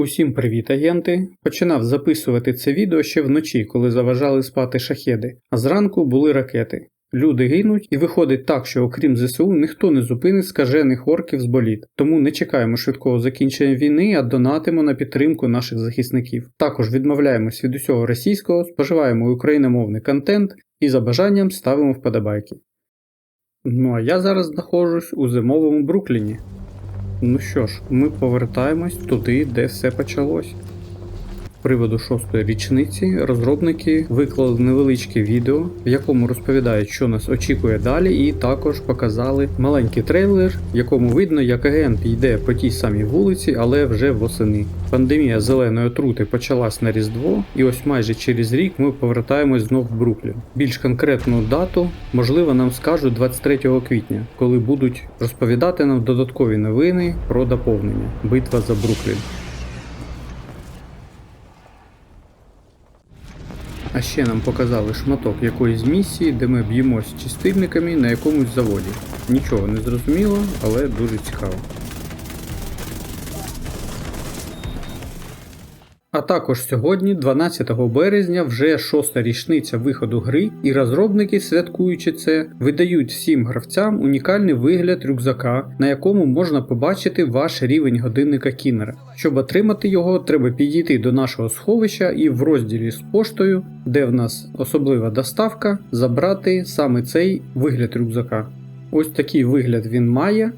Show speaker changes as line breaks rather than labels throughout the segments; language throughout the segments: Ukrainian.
Усім привіт, агенти! Починав записувати це відео ще вночі, коли заважали спати шахеди, а зранку були ракети. Люди гинуть, і виходить так, що окрім ЗСУ ніхто не зупинить скажених орків з боліт. Тому не чекаємо швидкого закінчення війни, а донатимо на підтримку наших захисників. Також відмовляємось від усього російського, споживаємо україномовний контент і за бажанням ставимо вподобайки. Ну а я зараз знаходжусь у зимовому Брукліні. Ну що ж, ми повертаємось туди, де все почалось. Приводу шостої річниці розробники виклали невеличке відео, в якому розповідають, що нас очікує далі, і також показали маленький трейлер, в якому видно, як агент йде по тій самій вулиці, але вже восени. Пандемія зеленої отрути почалась на Різдво, і ось майже через рік ми повертаємось знов в Бруклін. Більш конкретну дату, можливо, нам скажуть 23 квітня, коли будуть розповідати нам додаткові новини про доповнення. Битва за Бруклін. А ще нам показали шматок якоїсь місії, де ми б'ємось чистильниками на якомусь заводі. Нічого не зрозуміло, але дуже цікаво. А також сьогодні, 12 березня, вже шоста річниця виходу гри, і розробники, святкуючи це, видають всім гравцям унікальний вигляд рюкзака, на якому можна побачити ваш рівень годинника Кінера. Щоб отримати його, треба підійти до нашого сховища і в розділі з поштою, де в нас особлива доставка, забрати саме цей вигляд рюкзака. Ось такий вигляд він має.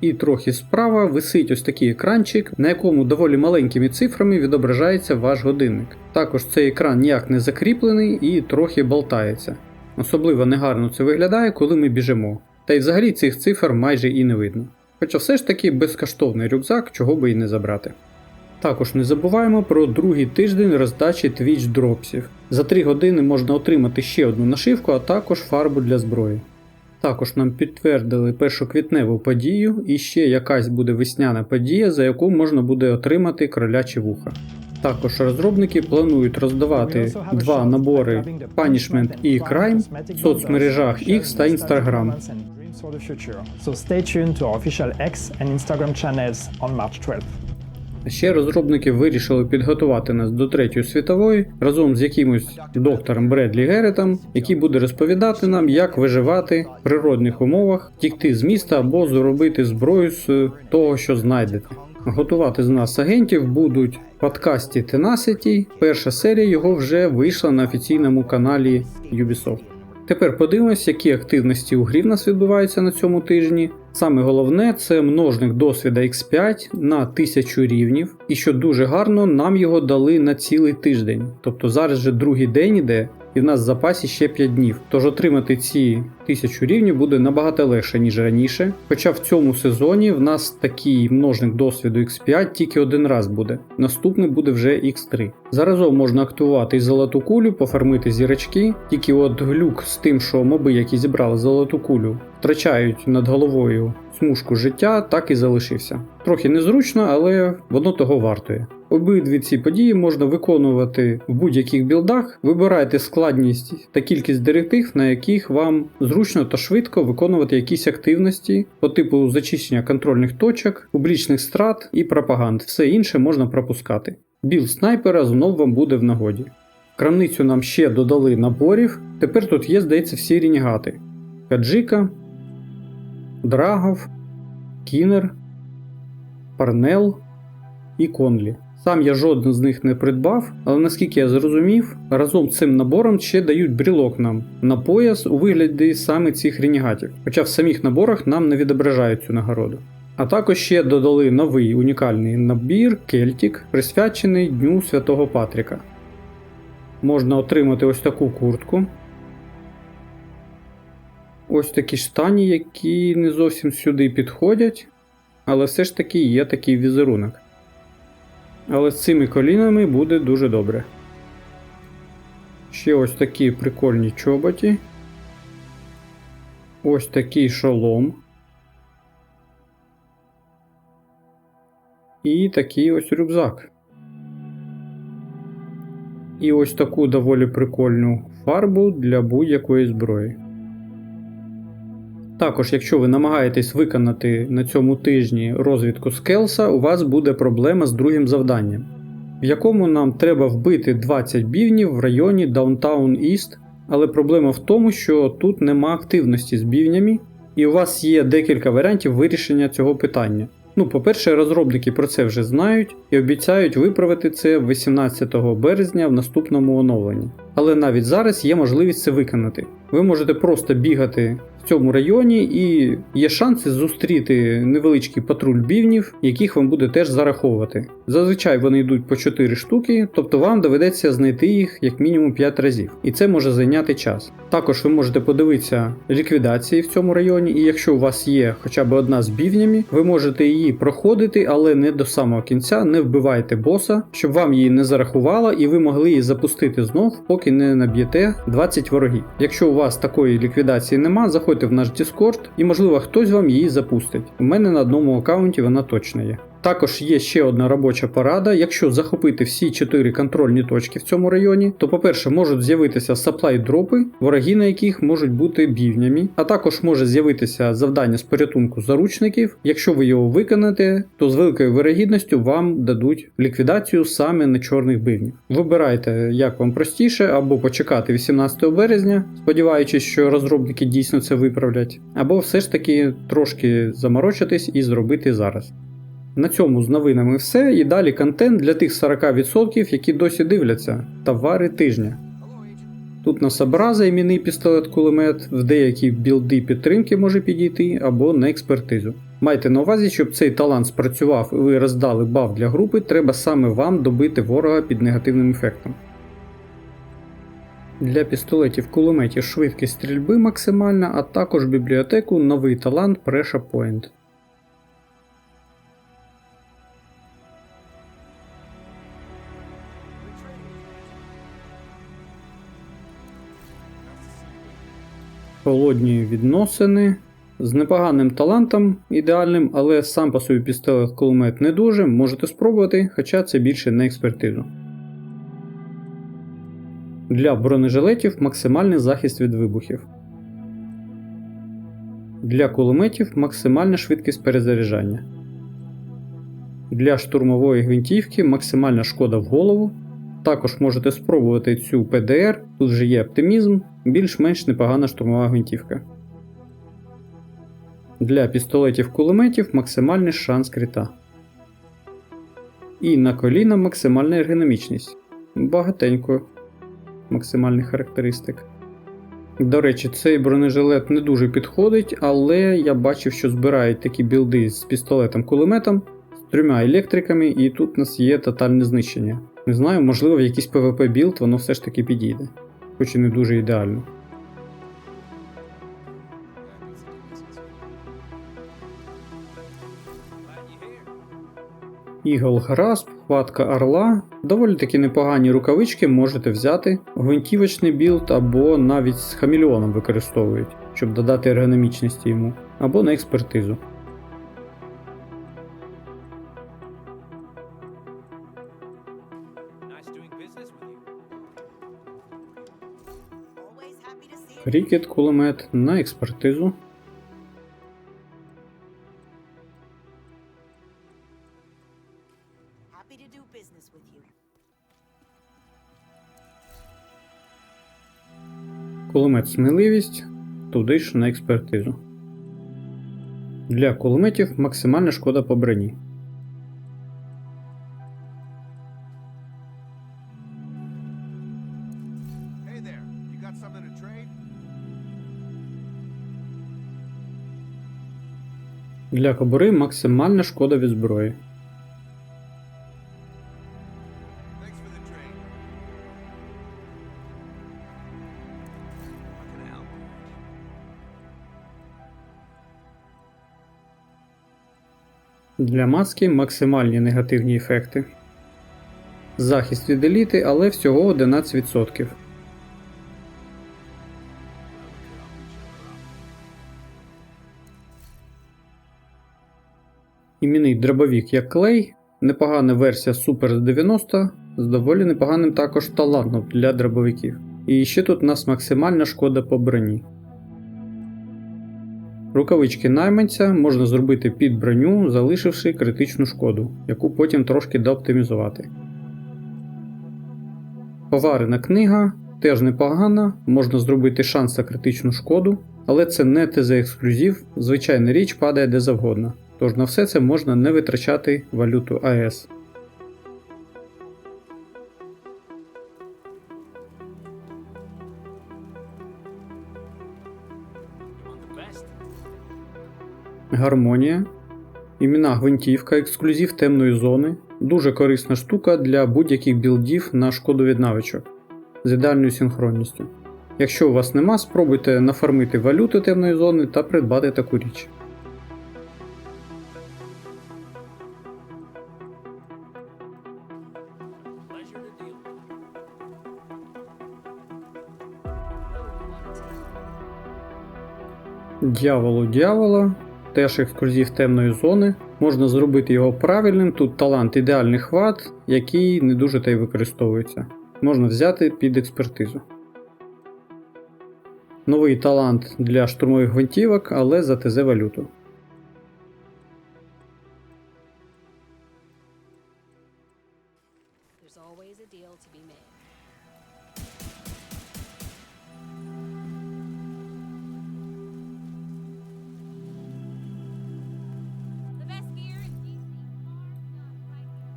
І трохи справа висить ось такий екранчик, на якому доволі маленькими цифрами відображається ваш годинник. Також цей екран ніяк не закріплений і трохи болтається. Особливо негарно це виглядає, коли ми біжимо. Та й взагалі цих цифр майже і не видно. Хоча все ж таки безкоштовний рюкзак, чого би і не забрати. Також не забуваємо про другий тиждень роздачі Twitch дропсів. За 3 години можна отримати ще одну нашивку, а також фарбу для зброї. Також нам підтвердили першоквітневу подію і ще якась буде весняна подія, за яку можна буде отримати кролячі вуха. Також розробники планують роздавати два набори Punishment і Crime в соцмережах X та Instagram.
So stay tuned to our official X and Instagram channels on March 12th.
Ще розробники вирішили підготувати нас до третьої світової разом з якимось доктором Бредлі Геретом, який буде розповідати нам, як виживати в природних умовах, тікти з міста або зробити зброю з того, що знайдете. Готувати з нас агентів будуть в подкасті Tenacity. Перша серія його вже вийшла на офіційному каналі Ubisoft. Тепер подивимось, які активності у грі в нас відбуваються на цьому тижні. Саме головне це множник досвіда X5 на 1000 рівнів, і що дуже гарно, нам його дали на цілий тиждень. Тобто зараз же другий день іде, і в нас в запасі ще 5 днів. Тож отримати ці 1000 рівнів буде набагато легше, ніж раніше. Хоча в цьому сезоні в нас такий множник досвіду X5 тільки один раз буде. Наступний буде вже X3. Заразом можна активувати і золоту кулю, пофармити зірочки, тільки от глюк з тим, що моби, які зібрали золоту кулю, втрачають над головою смужку життя, так і залишився. Трохи незручно, але воно того вартує. Обидві ці події можна виконувати в будь-яких білдах. Вибирайте складність та кількість директив, на яких вам зручно та швидко виконувати якісь активності по типу зачищення контрольних точок, публічних страт і пропаганд. Все інше можна пропускати. Білд снайпера знов вам буде в нагоді. Крамницю нам ще додали наборів. Тепер тут є, здається, всі рінігати: Каджика, Драгов, Кінер, Парнел і Конлі. Сам я жоден з них не придбав, але наскільки я зрозумів, разом з цим набором ще дають брілок нам на пояс у вигляді саме цих ренігатів, хоча в самих наборах нам не відображають цю нагороду. А також ще додали новий унікальний набір Кельтік, присвячений Дню Святого Патріка. Можна отримати ось таку куртку. Ось такі штані, які не зовсім сюди підходять, але все ж таки є такий візерунок. Але з цими колінами буде дуже добре. Ще ось такі прикольні чоботі. Ось такий шолом. І такий ось рюкзак. І ось таку доволі прикольну фарбу для будь-якої зброї. Також, якщо ви намагаєтесь виконати на цьому тижні розвідку скелса, у вас буде проблема з другим завданням, в якому нам треба вбити 20 бівнів в районі Downtown East, але проблема в тому, що тут нема активності з бівнями, і у вас є декілька варіантів вирішення цього питання. Ну, по-перше, розробники про це вже знають і обіцяють виправити це 18 березня в наступному оновленні. Але навіть зараз є можливість це виконати. Ви можете просто бігати в цьому районі, і є шанси зустріти невеличкий патруль бівнів, яких вам буде теж зараховувати. Зазвичай вони йдуть по 4 штуки, тобто вам доведеться знайти їх як мінімум 5 разів, і це може зайняти час. Також ви можете подивитися ліквідації в цьому районі, і якщо у вас є хоча б одна з бівнями, ви можете її проходити, але не до самого кінця, не вбивайте боса, щоб вам її не зарахувало, і ви могли її запустити знов, поки не наб'єте 20 ворогів. Якщо у вас такої ліквідації нема, заходьте в наш Discord і можливо хтось вам її запустить. У мене на одному аккаунті вона точно є. Також є ще одна робоча порада. Якщо захопити всі 4 контрольні точки в цьому районі, то, по-перше, можуть з'явитися supply дропи, вороги на яких можуть бути бівнями, а також може з'явитися завдання з порятунку заручників. Якщо ви його виконаєте, то з великою вирогідністю вам дадуть ліквідацію саме на чорних бивнів. Вибирайте, як вам простіше, або почекати 18 березня, сподіваючись, що розробники дійсно це виправлять, або все ж таки трошки заморочитись і зробити зараз. На цьому з новинами все. І далі контент для тих 40%, які досі дивляться. Товари тижня. Тут нас образа іменний пістолет-кулемет, в деякі білди підтримки може підійти або на експертизу. Майте на увазі, щоб цей талант спрацював і ви роздали баф для групи, треба саме вам добити ворога під негативним ефектом. Для пістолетів кулеметів швидкість стрільби максимальна, а також бібліотеку новий талант Pressure Point. Холодні відносини. З непоганим талантом ідеальним, але сам по собі пістолет кулемет не дуже, можете спробувати, хоча це більше на експертизу. Для бронежилетів максимальний захист від вибухів. Для кулеметів максимальна швидкість перезаряджання. Для штурмової гвинтівки максимальна шкода в голову. Також можете спробувати цю ПДР, тут вже є оптимізм, більш-менш непогана штурмова гвинтівка. Для пістолетів кулеметів максимальний шанс крита. І на коліна максимальна ергономічність. Багатенько максимальних характеристик. До речі, цей бронежилет не дуже підходить, але я бачив, що збирають такі білди з пістолетом-кулеметом, з трьома електриками, і тут у нас є тотальне знищення. Не знаю, можливо, в якийсь PvP білд воно все ж таки підійде, хоч і не дуже ідеально. Eagle Grasp, хватка орла. Доволі таки непогані рукавички можете взяти. Гвинтівочний білд або навіть з хамільоном використовують, щоб додати ергономічності йому, або на експертизу. Рікет кулемет на експертизу. Кулемет сміливість, туди ж на експертизу. Для кулеметів максимальна шкода по броні. Для кобури максимальна шкода від зброї. Для маски максимальні негативні ефекти. Захист від еліти, але всього 11%. Іменний дробовік як клей, непогана версія Super 90 з доволі непоганим також талантом для дробовиків. І ще тут у нас максимальна шкода по броні. Рукавички найманця можна зробити під броню, залишивши критичну шкоду, яку потім трошки дооптимізувати. Поварена книга теж непогана, можна зробити шанс на критичну шкоду, але це не ТЗ ексклюзив, звичайна річ падає де завгодно. Тож на все це можна не витрачати валюту АЕС. Гармонія. Імена гвинтівка, ексклюзив темної зони. Дуже корисна штука для будь-яких білдів на шкоду від навичок з ідеальною синхронністю. Якщо у вас нема, спробуйте нафармити валюту темної зони та придбати таку річ. Дьяволу дьявола, теж ексклюзив темної зони. Можна зробити його правильним. Тут талант ідеальний хват, який не дуже та й використовується. Можна взяти під експертизу. Новий талант для штурмових гвинтівок, але за ТЗ валюту.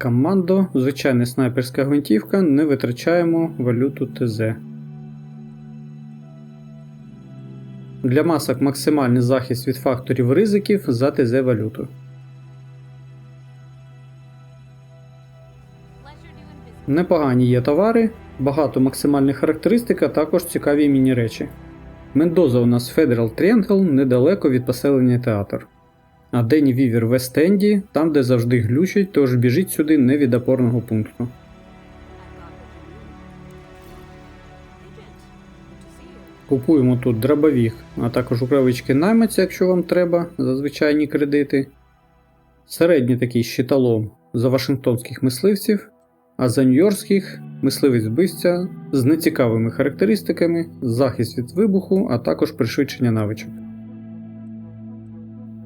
Right
звичайна снайперська гвинтівка, не витрачаємо валюту ТЗ. Для масок максимальний захист від факторів ризиків за ТЗ валюту. Непогані є товари, багато максимальних характеристик, а також цікаві міні-речі. Мендоза у нас Federal Triangle недалеко від поселення театр. А Дені Вівер в Ест-Енді, там де завжди глючить, тож біжіть сюди не від опорного пункту. Купуємо тут дробовік, а також рукавички наймиця, якщо вам треба, за звичайні кредити. Середній такий щиталом за вашингтонських мисливців, а за нью-йоркських мисливець вбивця з нецікавими характеристиками, захист від вибуху, а також пришвидшення навичок.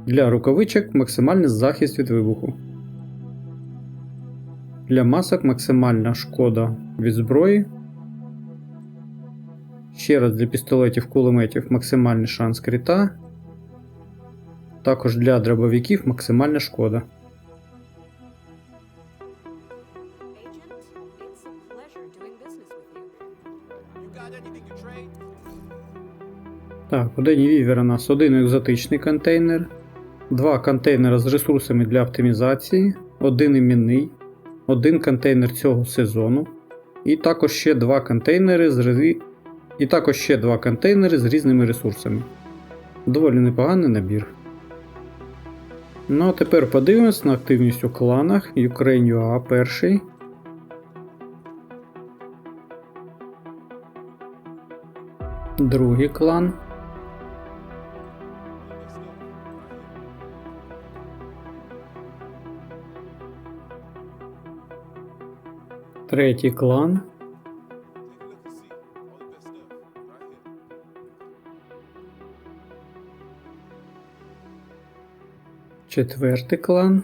Для рукавичок максимальний захист від вибуху. Для масок максимальна шкода від зброї. Ще раз для пістолетів кулеметів максимальний шанс крита. Також для дробовиків максимальна шкода. Так, у Дені Вівер у нас один екзотичний контейнер, два контейнери з ресурсами для оптимізації, один іменний, один контейнер цього сезону, і також ще два контейнери з і також ще два контейнери з різними ресурсами. Доволі непоганий набір. Ну а тепер подивимось на активність у кланах Ukraine.ua перший. Другий клан. Третій клан. Четвертий клан.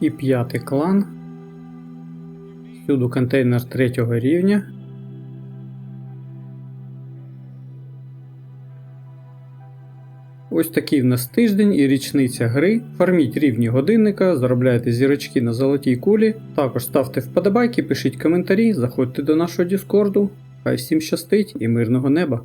І п'ятий клан. Всюди контейнер третього рівня. Ось такий в нас тиждень і річниця гри. Фарміть рівні годинника, заробляйте зірочки на золотій кулі. Також ставте вподобайки, пишіть коментарі, заходьте до нашого Діскорду. Хай всім щастить і мирного неба!